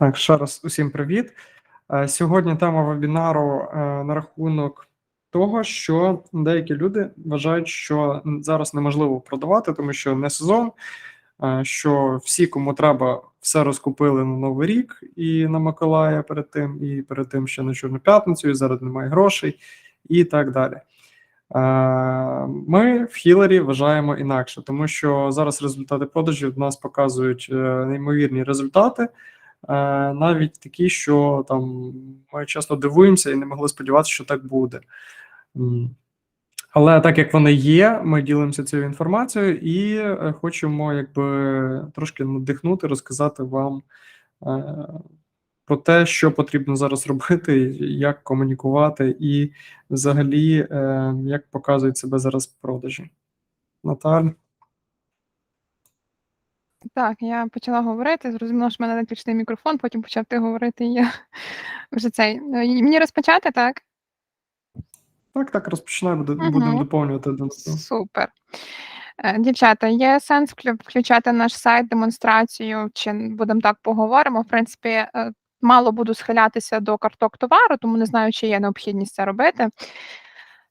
Так, ще раз усім привіт. Е, Сьогодні тема вебінару е, на рахунок того, що деякі люди вважають, що зараз неможливо продавати, тому що не сезон, е, що всі, кому треба, все розкупили на Новий рік і на Миколая перед тим, і перед тим ще на Чорну п'ятницю, і зараз немає грошей, і так далі. Ми в Хілері вважаємо інакше, тому що зараз результати продажів нас показують неймовірні результати. Е, навіть такі, що там ми часто дивуємося і не могли сподіватися, що так буде. Але так як вони є, ми ділимося цією інформацією і е, хочемо якби трошки надихнути, розказати вам е, про те, що потрібно зараз робити, як комунікувати, і взагалі як показують себе зараз продажі. Наталь. Так, я почала говорити, зрозуміла, що в мене виключний мікрофон, потім почав ти говорити, і я вже цей. і Мені розпочати, так? Так, так, розпочинай, буде- Мгм. будемо доповнювати. Супер. Е, Дівчата, є сенс включати наш сайт, демонстрацію, чи будемо так поговоримо. В принципі, е, мало буду схилятися до карток товару, тому не знаю, чи є необхідність це робити.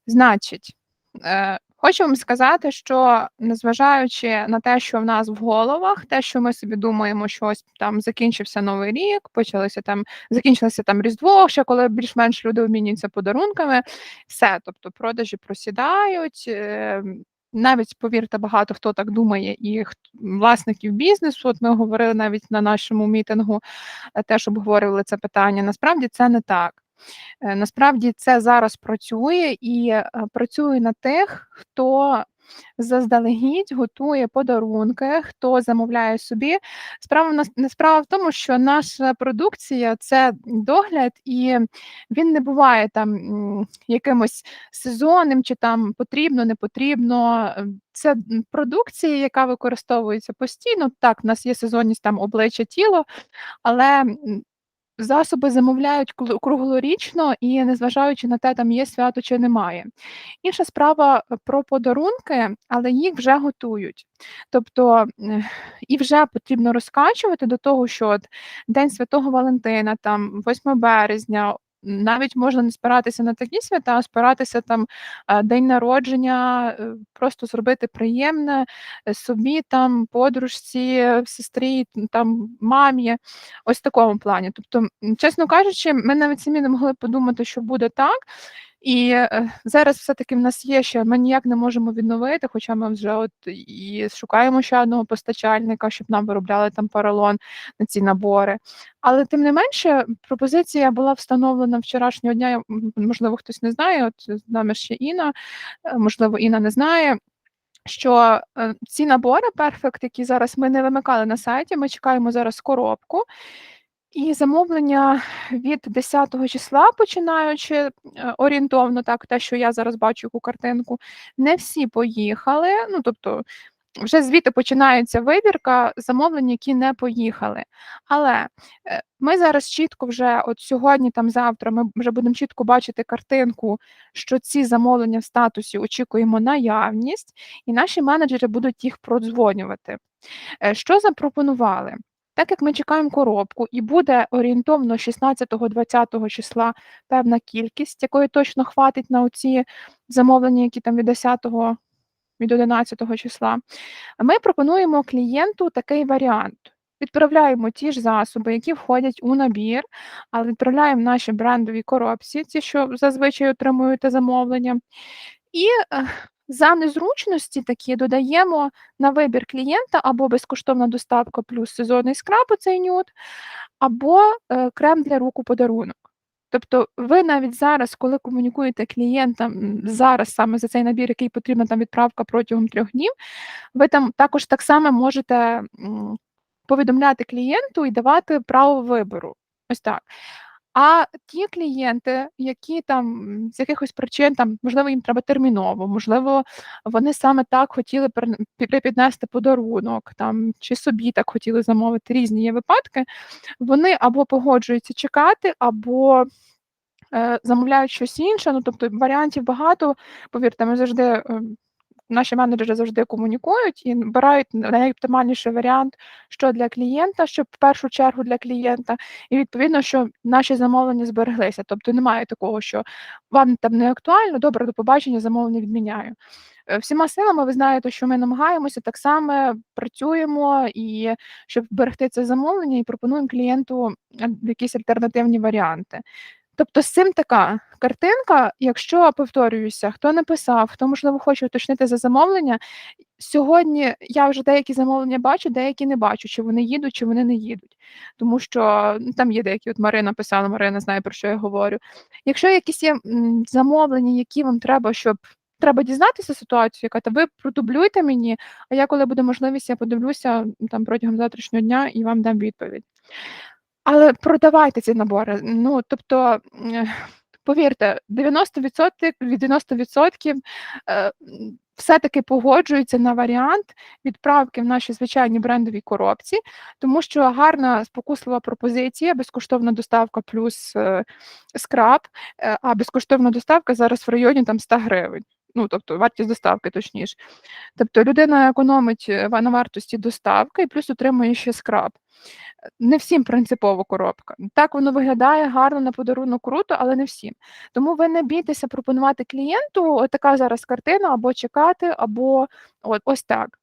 Значить, е, хочу вам сказати, що незважаючи на те, що в нас в головах, те, що ми собі думаємо, що ось там закінчився новий рік, почалося там, закінчилося там Різдво, ще коли більш-менш люди обмінюються подарунками, все, тобто продажі просідають. е, Навіть повірте, багато хто так думає, і власників бізнесу. От ми говорили навіть на нашому мітингу, е, теж обговорювали це питання. Насправді це не так. Е, Насправді це зараз працює і е, працює на тих, хто заздалегідь готує подарунки, хто замовляє собі. Справа не справа в тому, що наша продукція це догляд, і він не буває там якимось сезонним, чи там потрібно, не потрібно. Це продукція, яка використовується постійно. Так, в нас є сезонність там обличчя, тіло, але Засоби замовляють круглорічно і незважаючи на те, там є свято чи немає. Інша справа е, про подарунки, але їх вже готують. Тобто е, і вже потрібно розкачувати до того, що от День Святого Валентина, там 8 березня. Навіть можна не спиратися на такі свята, а спиратися там день народження, е, просто зробити приємне е, собі, там, подружці, е, сестрі, там, мамі. Ось в такому плані. Тобто, чесно кажучи, ми навіть самі не могли подумати, що буде так. І е, зараз все-таки в нас є ще, ми ніяк не можемо відновити, хоча ми вже от і шукаємо ще одного постачальника, щоб нам виробляли там поролон на ці набори. Але тим не менше, пропозиція була встановлена вчорашнього дня. Можливо, хтось не знає. От з нами ще Інна, е, можливо, Інна не знає. Що е, ці набори Perfect, які зараз ми не вимикали на сайті, ми чекаємо зараз коробку. І замовлення від 10 числа, починаючи е, орієнтовно, так, те, що я зараз бачу яку картинку, не всі поїхали. Ну, тобто, вже звідти починається вибірка замовлень, які не поїхали. Але е, ми зараз чітко вже, от сьогодні, там завтра, ми вже будемо чітко бачити картинку, що ці замовлення в статусі очікуємо наявність, і наші менеджери будуть їх продзвонювати. Е, Що запропонували? Так як ми чекаємо коробку, і буде орієнтовно 16-20 числа певна кількість, якої точно хватить на оці замовлення, які там від 10 від 11 числа, ми пропонуємо клієнту такий варіант. Відправляємо ті ж засоби, які входять у набір, але відправляємо наші брендові коробці, ті, що зазвичай отримуєте замовлення. І е, за незручності такі додаємо на вибір клієнта або безкоштовна доставка плюс сезонний скраб, оцей нюд, або е, крем для рук у подарунок. Тобто ви навіть зараз, коли комунікуєте клієнтам зараз саме за цей набір, який потрібна там відправка протягом трьох днів, ви там також так само можете повідомляти клієнту і давати право вибору. Ось так. А ті клієнти, які там з якихось причин, там, можливо, їм треба терміново, можливо, вони саме так хотіли припіднести подарунок, там, чи собі так хотіли замовити, різні є випадки, вони або погоджуються чекати, або е, замовляють щось інше. Ну, тобто варіантів багато. Повірте, ми завжди е, наші менеджери завжди комунікують і обирають найоптимальніший варіант, що для клієнта, що в першу чергу для клієнта, і відповідно, що наші замовлення збереглися. Тобто немає такого, що вам там не актуально, добре, до побачення, замовлення відміняю. Е, Всіма силами ви знаєте, що ми намагаємося так само працюємо і щоб вберегти це замовлення, і пропонуємо клієнту якісь альтернативні варіанти. Тобто з цим така картинка, якщо повторююся, хто написав, хто можливо хоче уточнити за замовлення. Сьогодні я вже деякі замовлення бачу, деякі не бачу, чи вони їдуть, чи вони не їдуть. Тому що ну, там є деякі, от Марина писала, Марина знає про що я говорю. Якщо якісь є замовлення, які вам треба, щоб треба дізнатися ситуацію, яка то ви продублюйте мені, а я, коли буде можливість, я подивлюся там протягом завтрашнього дня і вам дам відповідь. Але продавайте ці набори. Ну, тобто, повірте, 90% від 90% е, все-таки погоджуються на варіант відправки в наші звичайні брендові коробці, тому що гарна спокуслива пропозиція, безкоштовна доставка плюс е, скраб, е, а безкоштовна доставка зараз в районі там 100 гривень. Ну, тобто вартість доставки, точніше. Тобто людина економить е, на вартості доставки і плюс отримує ще скраб. Не всім принципово коробка. Так воно виглядає гарно на подарунок круто, але не всім. Тому ви не бійтеся пропонувати клієнту така зараз картина, або чекати, або от ось так.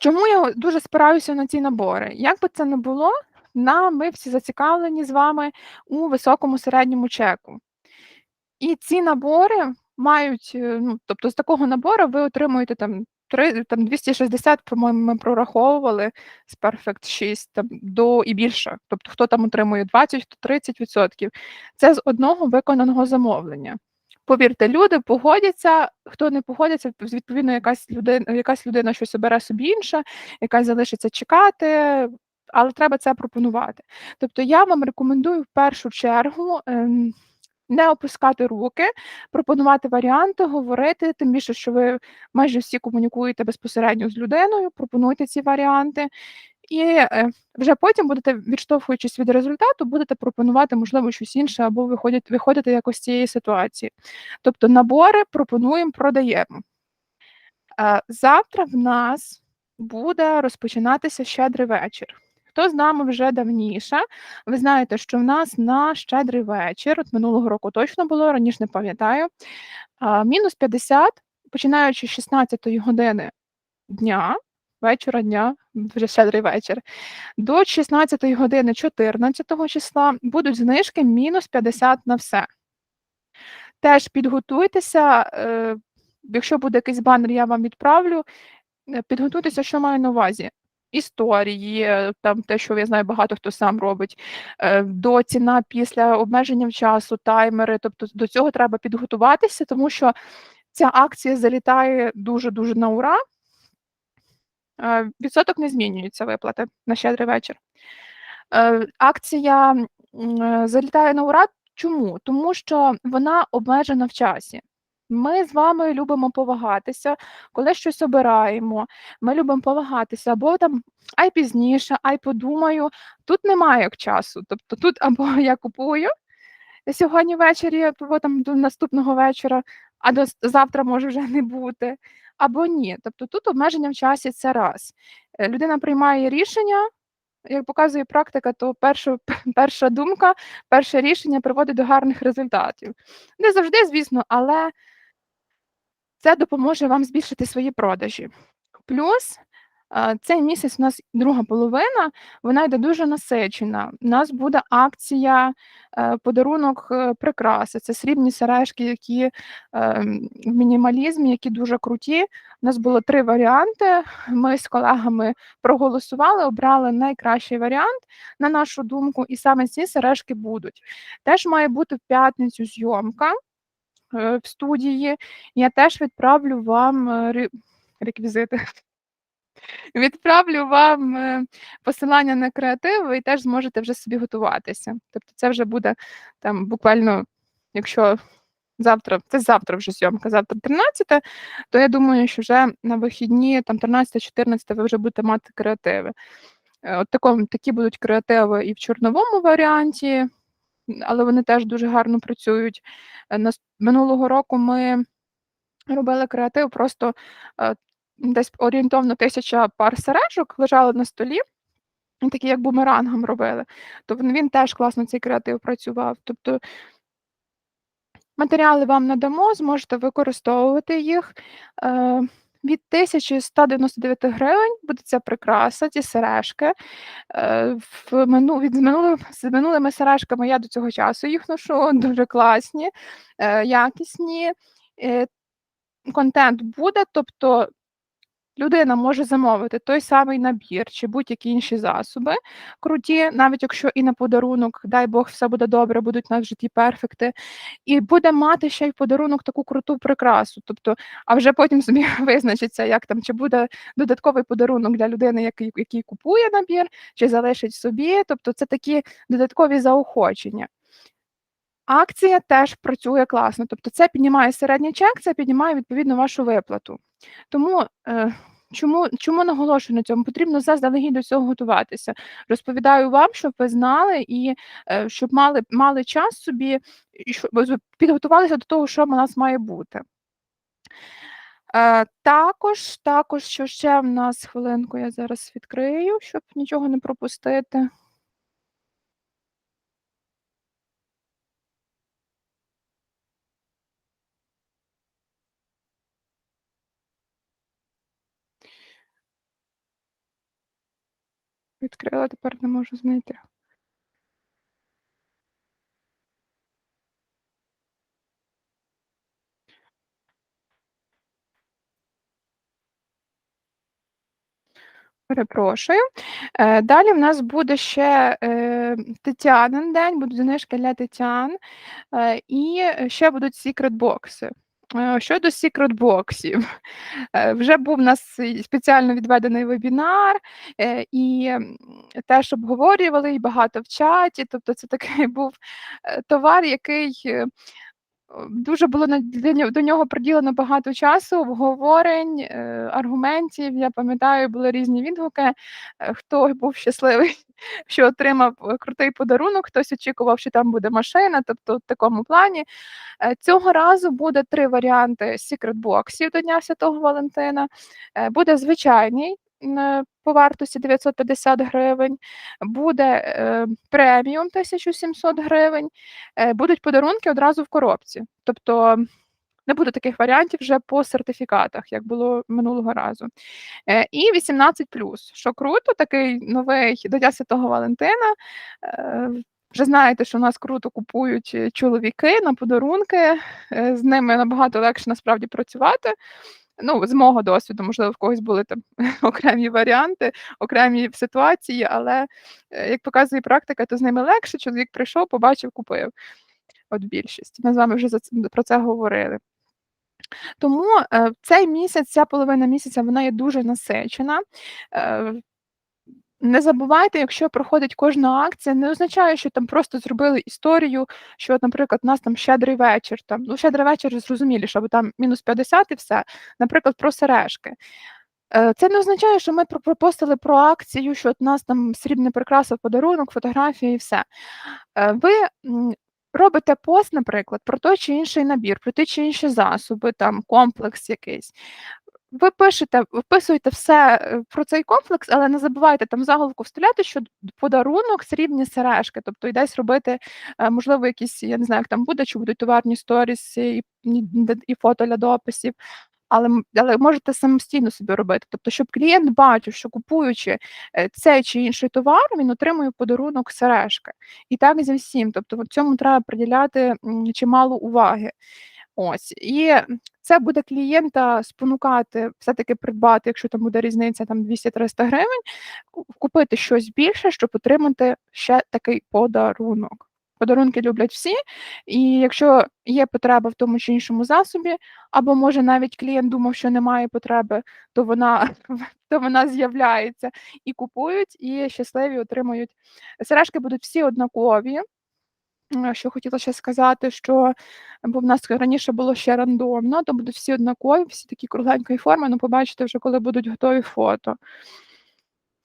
Чому я дуже спираюся на ці набори? Як би це не було, на ми всі зацікавлені з вами у високому середньому чеку. І ці набори мають, е, ну, тобто з такого набору ви отримуєте там, три, там 260, по-моєму, ми прораховували з Perfect 6 там, до і більше. Тобто, хто там отримує 20, хто 30%. Це з одного виконаного замовлення. Повірте, люди погодяться, хто не погодиться, відповідно, якась людина, якась людина щось обере собі інше, якась залишиться чекати, але треба це пропонувати. Тобто я вам рекомендую в першу чергу ем, не опускати руки, пропонувати варіанти, говорити, тим більше, що ви майже всі комунікуєте безпосередньо з людиною, пропонуйте ці варіанти. І е, вже потім будете, відштовхуючись від результату, будете пропонувати, можливо, щось інше, або виходять, виходити якось з цієї ситуації. Тобто набори пропонуємо, продаємо. Е, Завтра в нас буде розпочинатися щедрий вечір. Хто з нами вже давніше, ви знаєте, що в нас на щедрий вечір, от минулого року точно було, раніше не пам'ятаю, мінус 50, починаючи з 16 години дня, вечора дня, вже щедрий вечір, до 16 години 14 числа будуть знижки мінус 50 на все. Теж підготуйтеся, е, якщо буде якийсь банер, я вам відправлю. е, Підготуйтеся, що маю на увазі. Історії, там те, що я знаю, багато хто сам робить, е, до ціна після обмеження часу, таймери. Тобто до цього треба підготуватися, тому що ця акція залітає дуже-дуже на ура. Е, Відсоток не змінюється виплати на щедрий вечір. Е, Акція залітає на ура. Чому? Тому що вона обмежена в часі. Ми з вами любимо повагатися, коли щось обираємо. Ми любимо повагатися або там ай пізніше, ай подумаю. Тут немає як часу. Тобто тут або я купую сьогодні ввечері, або там до наступного вечора, а до завтра може вже не бути, або ні. Тобто тут обмеження в часі це раз. Е, Людина приймає рішення. Як показує практика, то перша, перша думка, перше рішення приводить до гарних результатів. Не завжди, звісно, але це допоможе вам збільшити свої продажі. Плюс е, цей місяць у нас друга половина, вона йде дуже насичена. У нас буде акція е, подарунок е, прикраси. Це срібні сережки, які в мінімалізмі, які дуже круті. У нас було три варіанти. Ми з колегами проголосували, обрали найкращий варіант, на нашу думку, і саме ці сережки будуть. Теж має бути в п'ятницю зйомка в студії. Я теж відправлю вам е, реквізити. Відправлю вам е, посилання на креатив, ви теж зможете вже собі готуватися. Тобто, це вже буде там буквально, якщо завтра, це завтра вже зйомка, завтра 13, то я думаю, що вже на вихідні, там 13-14, ви вже будете мати креативи. Е, От такому, такі будуть креативи і в чорновому варіанті, але вони теж дуже гарно працюють. Е, Минулого року ми робили креатив, просто, е, десь орієнтовно 1000 пар сережок лежали на столі, такі як бумерангом робили. То він він теж класно цей креатив працював. Тобто матеріали вам надамо, зможете використовувати їх. Від 1199 гривень буде ця прикраса, ці сережки. Е, в мину від з минулим з минулими сережками я до цього часу їх ношу, дуже класні, е, якісні. Е, контент буде, тобто людина може замовити той самий набір чи будь-які інші засоби круті, навіть якщо і на подарунок, дай Бог, все буде добре, будуть на в житті перфекти, і буде мати ще й подарунок таку круту прикрасу. Тобто, а вже потім собі визначиться, як там, чи буде додатковий подарунок для людини, який який купує набір, чи залишить собі. Тобто це такі додаткові заохочення. Акція теж працює класно, тобто це піднімає середній чек, це піднімає відповідно вашу виплату. Тому, е, чому чому наголошую на цьому? Потрібно заздалегідь до цього готуватися. Розповідаю вам, щоб ви знали і, е, щоб мали мали час собі, щоб підготувалися до того, що в нас має бути. Е, також також, що ще в нас хвилинку я зараз відкрию, щоб нічого не пропустити. Відкрила, тепер не можу знайти. Перепрошую. Е, далі в нас буде ще, е, Тетянин день, будуть знижки для тетян, е, і ще будуть секрет-бокси. Е, щодо секрет-боксів, е, вже був у нас спеціально відведений вебінар, е, і теж обговорювали, і багато в чаті. Тобто це такий був, е, товар, який, е, дуже було до нього приділено багато часу, обговорень, е, аргументів. Я пам'ятаю, були різні відгуки. Е, хто був щасливий, що отримав, е, крутий подарунок, хтось очікував, що там буде машина, тобто в такому плані. Цього разу буде 3 варіанти секрет-боксів до Дня Святого Валентина. Буде звичайний, по вартості 950 гривень, буде, е, преміум 1700 гривень, е, будуть подарунки одразу в коробці. Тобто не буде таких варіантів вже по сертифікатах, як було минулого разу. Е, і 18+, що круто, такий новий до Дня Святого Валентина. Вже знаєте, що у нас круто купують чоловіки на подарунки, з ними набагато легше насправді працювати. Ну, з мого досвіду, можливо, в когось були там окремі варіанти, окремі ситуації, але, е, як показує практика, то з ними легше. Чоловік прийшов, побачив, купив. От більшість. Ми з вами вже про це говорили. Тому, е, цей місяць, ця половина місяця, вона є дуже насичена. Не забувайте, якщо проходить кожна акція, не означає, що там просто зробили історію, що, наприклад, у нас там щедрий вечір. Там, ну, щедрий вечір зрозуміліше, бо там мінус 50 і все. Наприклад, про сережки. Е, це не означає, що ми про пропостили про акцію, що у нас там срібна прикраса подарунок, фотографія і все. Е, ви, робите пост, наприклад, про той чи інший набір, про ті чи інші засоби, там комплекс якийсь. Ви пишете, вписуєте все, е, про цей комплекс, але не забувайте там заголовку вставляти, що подарунок срібні сережки, тобто і десь робити, е, можливо, якісь, я не знаю, як там буде, чи будуть товарні сторіс і і фото для дописів, але але можете самостійно собі робити. Тобто, щоб клієнт бачив, що купуючи, е, цей чи інший товар, він отримує подарунок сережки. І так зі всім. Тобто от цьому треба приділяти, чимало уваги. Ось, і це буде клієнта спонукати все-таки придбати, якщо там буде різниця там 200-300 гривень, купити щось більше, щоб отримати ще такий подарунок. Подарунки люблять всі, і якщо є потреба в тому чи іншому засобі, або, може, навіть клієнт думав, що немає потреби, то вона то вона з'являється, і купують, і щасливі отримують. Сережки будуть всі однакові. Що хотіла ще сказати, що бо в нас раніше було ще рандомно, то будуть всі однакові, всі такі кругленької форми, ну, побачите вже, коли будуть готові фото.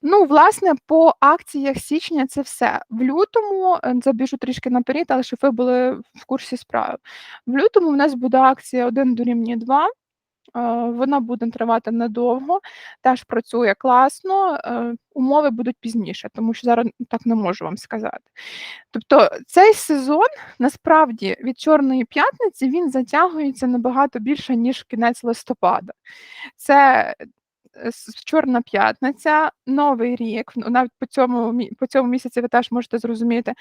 Ну, власне, по акціях січня це все. В лютому, е, забіжу трішки наперед, але щоб ви були в курсі справи. В лютому в нас буде акція "1 дорівнює 2". Вона буде тривати недовго, теж працює класно. Е, умови будуть пізніше, тому що зараз так не можу вам сказати. Тобто цей сезон насправді від Чорної п'ятниці він затягується набагато більше, ніж кінець листопада. Це е, Чорна п'ятниця, Новий рік. Навіть по цьому по цьому місяці ви теж можете зрозуміти.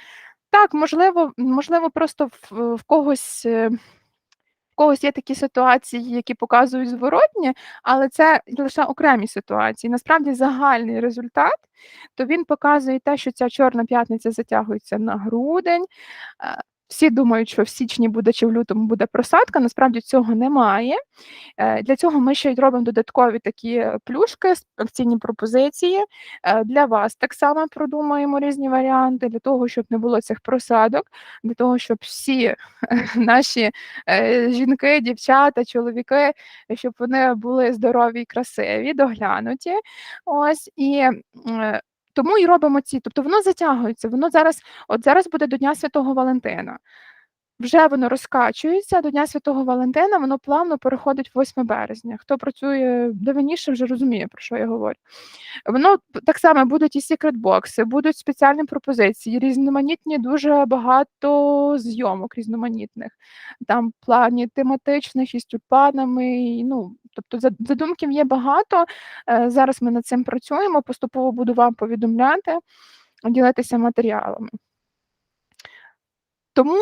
Так, можливо, можливо, просто в, в когось. Е, В когось є такі ситуації, які показують зворотнє, але це лише окремі ситуації. Насправді загальний результат, то він показує те, що ця чорна п'ятниця затягується на грудень. Е, Всі думають, що в січні буде чи в лютому буде просадка. Насправді цього немає. Е, Для цього ми ще й робимо додаткові такі плюшки, с- акційні пропозиції. Е, Для вас так само продумаємо різні варіанти для того, щоб не було цих просадок, для того, щоб всі е, наші е, жінки, дівчата, чоловіки, щоб вони були здорові красиві, доглянуті. Ось і. Тому і робимо ці, тобто воно затягується. Воно зараз, от зараз буде до Дня Святого Валентина. Вже воно розкачується до Дня Святого Валентина, воно плавно переходить 8 березня. Хто працює давніше, вже розуміє, про що я говорю. Воно так само будуть і секрет-бокси, будуть спеціальні пропозиції, різноманітні, дуже багато зйомок різноманітних. Там в плані тематичних із тюльпанами. і, Ну, тобто за- задумків є багато. Е, Зараз ми над цим працюємо. Поступово буду вам повідомляти, ділитися матеріалами. Тому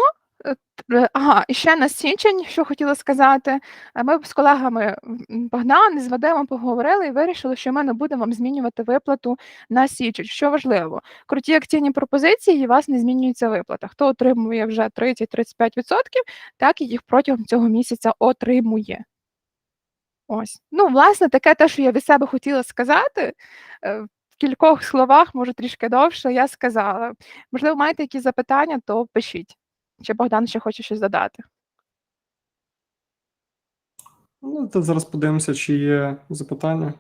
ага, і ще на січень, що хотіла сказати. е, Ми з колегами Богдан з Вадимом поговорили і вирішили, що ми не будемо вам змінювати виплату на січень. Що важливо, круті акційні пропозиції, і вас не змінюється виплата. Хто отримує вже 30-35%, так і їх протягом цього місяця отримує. Ось. Ну, власне, таке те, що я від себе хотіла сказати. е, В кількох словах, може трішки довше, я сказала. Можливо, маєте якісь запитання, то пишіть. Чи Богдан ще хоче щось додати? Ну, то зараз подивимося, чи є запитання,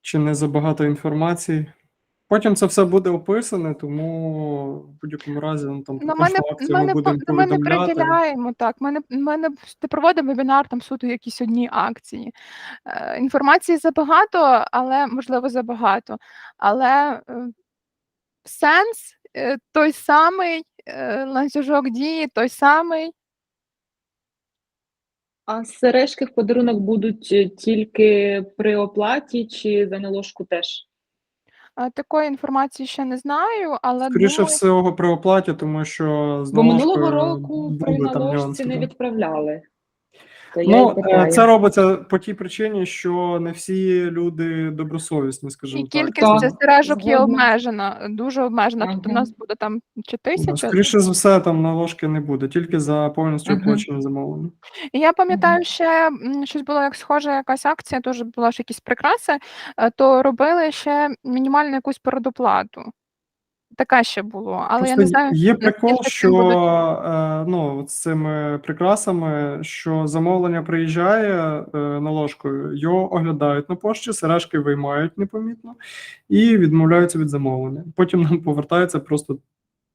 чи не забагато інформації. Потім це все буде описане, тому в будь-якому разі ну, там Ну, ми не, акцію ми ми будемо по- ми не приділяємо так. Ми не, ми не проводимо вебінар там суто якісь одні акції. Е, інформації забагато, але можливо забагато. Але е, сенс е, той самий, ланцюжок дії той самий. А сережки в подарунок будуть е, тільки при оплаті чи за наложку теж? А, Такої інформації ще не знаю, але Скоріше думаю, всього при оплаті, тому що з Бо минулого року при наложці не відправляли. То я Ну, е, питаю. це робиться по тій причині, що не всі люди добросовісні, і скажімо так. кількість Так, сережок є обмежена, дуже обмежена. Тобто, в Ага. нас буде там чи тисяча. Скоріше за все, там наложки не буде, тільки за повністю оплачені замовлення. І я пам'ятаю, ще щось було як схожа якась акція, теж була ж якісь прикраси, е, то робили ще мінімальну якусь передоплату. Така ще було, але я не знаю. є прикол, що буде- е, ну, з цими прикрасами, що замовлення приїжджає е, наложкою, його оглядають на пошті, сережки виймають непомітно і відмовляються від замовлення. Потім нам повертається просто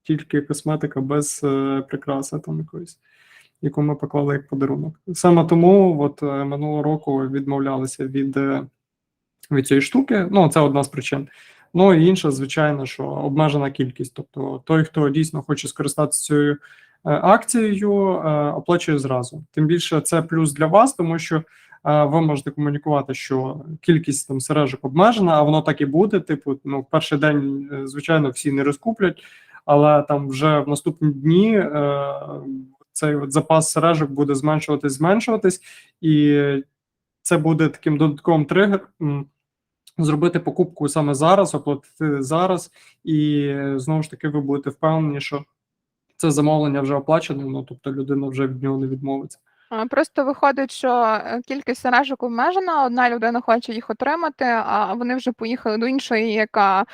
тільки косметика без е, прикраси там якоїсь, яку ми поклали як подарунок. Саме тому от, минулого року відмовлялися від, від цієї штуки. Ну, це одна з причин. Ну і інша, звичайно, що обмежена кількість. Тобто той, хто дійсно хоче скористатися цією е, акцією, е, оплачує зразу. Тим більше це плюс для вас, тому що е, ви можете комунікувати, що кількість там сережок обмежена, а воно так і буде. Типу, ну, перший день, звичайно, всі не розкуплять, але там вже в наступні дні цей от запас сережок буде зменшуватись, зменшуватись, і це буде таким додатковим тригером зробити покупку саме зараз, оплатити зараз, і знову ж таки ви будете впевнені, що це замовлення вже оплачене, ну тобто людина вже від нього не відмовиться. Просто виходить, що е, кількість сережок обмежена, одна людина хоче їх отримати, а вони вже поїхали до іншої, яка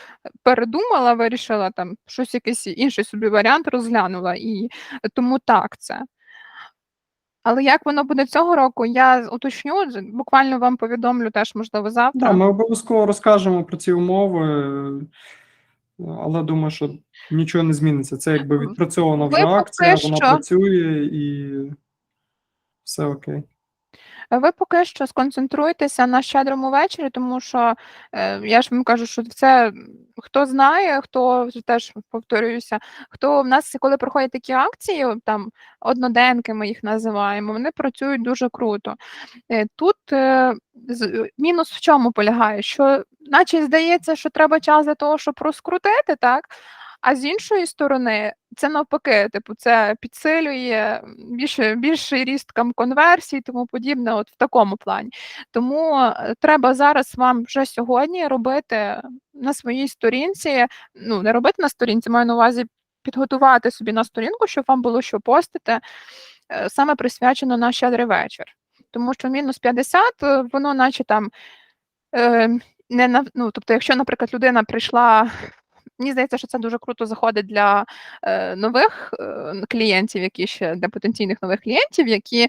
передумала, вирішила там щось якийсь інший собі варіант розглянула, і тому так це. Але як воно буде цього року, я уточню, буквально вам повідомлю теж, можливо, завтра. Да, ми обов'язково розкажемо про ці умови, але думаю, що нічого не зміниться. Це якби відпрацьована вже акція, вона що- працює і все окей. Ви поки що сконцентруйтеся на щедрому вечорі, тому що е, я ж вам кажу, що це хто знає, хто теж повторююся, хто в нас, коли проходять такі акції, там одноденки ми їх називаємо, вони працюють дуже круто. Е, Тут е, мінус в чому полягає? Що, наче здається, що треба час для того, щоб розкрутити, так? А з іншої сторони, це навпаки, типу, це підсилює більше, більший ріст конверсій, тому подібне, от в такому плані. Тому е, треба зараз вам вже сьогодні робити на своїй сторінці, ну не робити на сторінці, маю на увазі підготувати собі на сторінку, щоб вам було що постити, е, саме присвячено на щедрий вечір. Тому що мінус 50, е, воно наче там е, не на ну, тобто, якщо, наприклад, людина прийшла. Мені здається, що це дуже круто заходить для е, нових е, клієнтів, які ще для потенційних нових клієнтів, які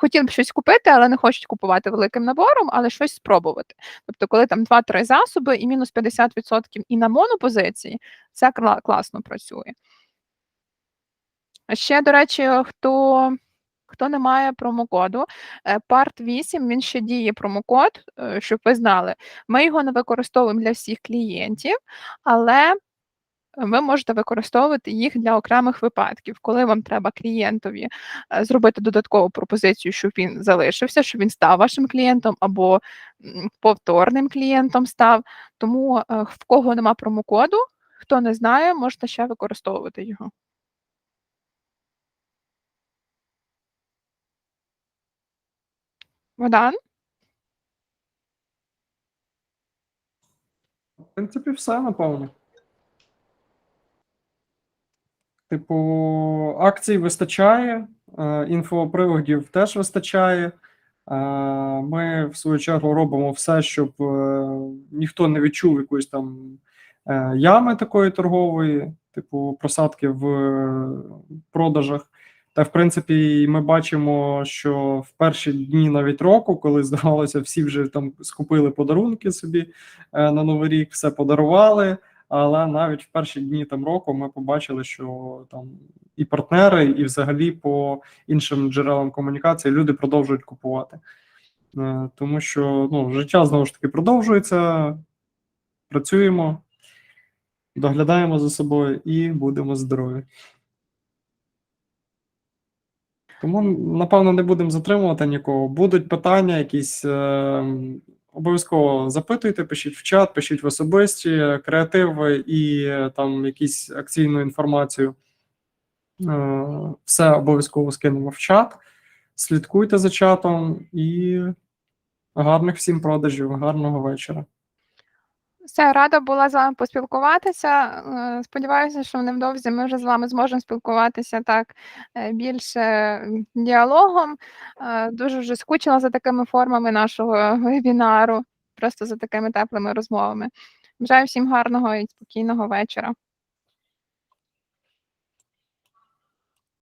хотіли б щось купити, але не хочуть купувати великим набором, але щось спробувати. Тобто, коли там 2-3 засоби і мінус 50% і на монопозиції, це кла- класно працює. Ще, до речі, хто, хто не має промокоду, е, Part 8, він ще діє промокод, е, щоб ви знали. Ми його не використовуємо для всіх клієнтів, але ви можете використовувати їх для окремих випадків, коли вам треба клієнтові е, зробити додаткову пропозицію, щоб він залишився, щоб він став вашим клієнтом або повторним клієнтом став. Тому е, в кого нема промокоду, хто не знає, можете ще використовувати його. Богдан? В принципі, все, напевно. Типу, акцій вистачає, е, інфоприводів теж вистачає. Е, Ми, в свою чергу, робимо все, щоб е, ніхто не відчув якоїсь там ями такої торгової, типу просадки в продажах. Та, в принципі, ми бачимо, що в перші дні навіть року, коли здавалося, всі вже там скупили подарунки собі на Новий рік, все подарували. Але навіть в перші дні там року ми побачили, що там і партнери, і взагалі по іншим джерелам комунікації люди продовжують купувати. Е, Тому що ну, життя знову ж таки продовжується, працюємо, доглядаємо за собою і будемо здорові. Тому, напевно, не будемо затримувати нікого. Будуть питання якісь. Е, обов'язково запитуйте, пишіть в чат, пишіть в особисті, креативи і е, там якісь акційну інформацію. Е, все обов'язково скинемо в чат. Слідкуйте за чатом і гарних всім продажів, гарного вечора. Все, рада була з вами поспілкуватися. Е, Сподіваюся, що невдовзі ми вже з вами зможемо спілкуватися так е, більше діалогом. Е, Дуже вже скучила за такими формами нашого вебінару, просто за такими теплими розмовами. Бажаю всім гарного і спокійного вечора.